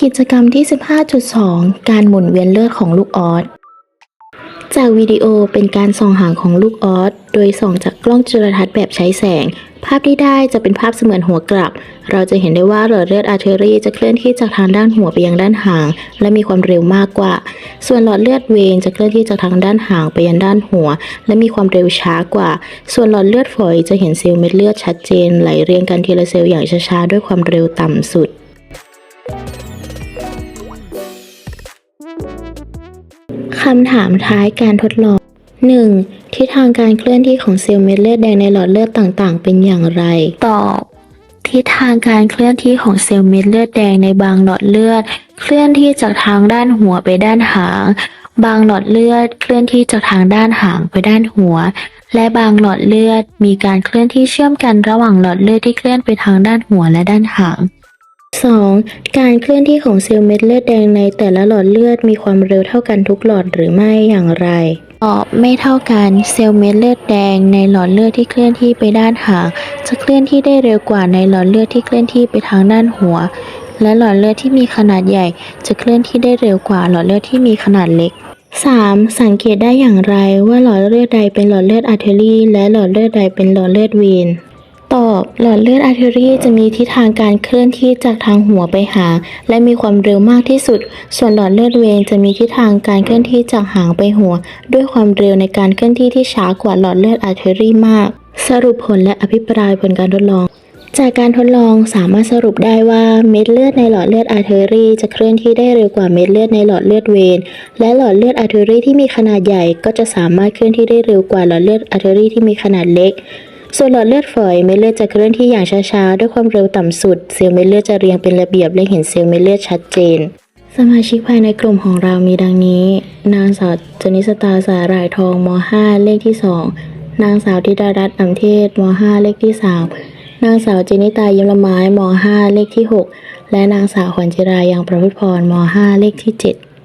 กิจกรรมที่ 15.2 การหมุนเวียนเลือดของลูกออส จากวิดีโอเป็นการส่องหางของลูกออสโดยส่องจากกล้องจุลทรรศน์แบบใช้แสง ภาพที่ได้จะเป็นภาพเสมือนหัวกลับ เราจะเห็นได้ว่าหลอดเลือดอาร์เทอรี่จะเคลื่อนที่จากทางด้านหัวไปยังด้านหาง และมีความเร็วมากกว่า ส่วนหลอดเลือดเวนจะเคลื่อนที่จากทางด้านหางไปยังด้านหัว และมีความเร็วช้ากว่า ส่วนหลอดเลือดฝอยจะเห็นเซลล์เม็ดเลือดชัดเจนไหลเรียงกันทีละเซลล์อย่างช้าๆด้วยความเร็วต่ำสุด คำถามท้ายการทดลอง 1. ทิศทางการเคลื่อนที่ของเซลล์เม็ดเลือดแดงในหลอดเลือดต่างๆ เป็นอย่างไร ตอบ ทิศทางการเคลื่อนที่ของเซลล์เม็ดเลือดแดงในบางหลอดเลือด เคลื่อนที่จากทางด้านหัวไปด้านหาง บางหลอดเลือดเคลื่อนที่จากทางด้านหางไปด้านหัว และบางหลอดเลือดมีการเคลื่อนที่เชื่อมกันระหว่างหลอดเลือดที่เคลื่อนไปทางด้านหัวและด้านหาง 2. การเคลื่อนที่ของเซลล์เม็ดเลือดแดงในแต่ละหลอดเลือดมีความเร็วเท่ากันทุกหลอดหรือไม่อย่างไร ตอบไม่เท่ากันเซลล์เม็ดเลือดแดงในหลอดเลือดที่เคลื่อนที่ไปด้านหางจะเคลื่อนที่ได้เร็วกว่าในหลอดเลือดที่เคลื่อนที่ไปทางด้านหัว และหลอดเลือดที่มีขนาดใหญ่ จะเคลื่อนที่ได้เร็วกว่าหลอดเลือดที่มีขนาดเล็ก 3. สังเกตได้อย่างไรว่าหลอดเลือดใดเป็นหลอดเลือดอาร์เทอรี่และหลอดเลือดใดเป็นหลอดเลือดเวน อบหลอดเลือดอาร์เทอรี่จะมีทิศทางการเคลื่อนที่จากทางหัวไปหางและมีความเร็วมากที่สุด ส่วนหลอดเลือดเวนจะมีทิศทางการเคลื่อนที่จากหางไปหัว ด้วยความเร็วในการเคลื่อนที่ที่ช้ากว่าหลอดเลือดอาร์เทอรี่มาก สรุปผลและอภิปรายผลการทดลองจากการทดลองสามารถสรุปได้ว่าเม็ดเลือดในหลอดเลือดอาร์เทอรี่จะเคลื่อนที่ได้เร็วกว่าเม็ดเลือดในหลอดเลือดเวนและหลอดเลือดอาร์เทอรี่ที่มีขนาดใหญ่ก็จะสามารถเคลื่อนที่ได้เร็วกว่าหลอดเลือดอาร์เทอรี่ที่มีขนาดเล็ก ส่วนหลอดเลือดฝอยเม็ดเลือดจะเคลื่อนที่อย่างช้าๆ ด้วยความเร็วต่ำสุด เซลล์เม็ดเลือดจะเรียงเป็นระเบียบและเห็นเซลล์เม็ดเลือดชัดเจน สมาชิกภายในกลุ่มของเรามีดังนี้ นางสาวจนิสตาสาหร่ายทองม .5 เลขที่ 2 นางสาวธิดารัตน์อ่ำเทศม .5 เลขที่ 3 นางสาวจินิตายิ้มละไม้ม .5 เลขที่ 6 และนางสาวขวัญจิรายังประพฤติพรม .5 เลขที่ 7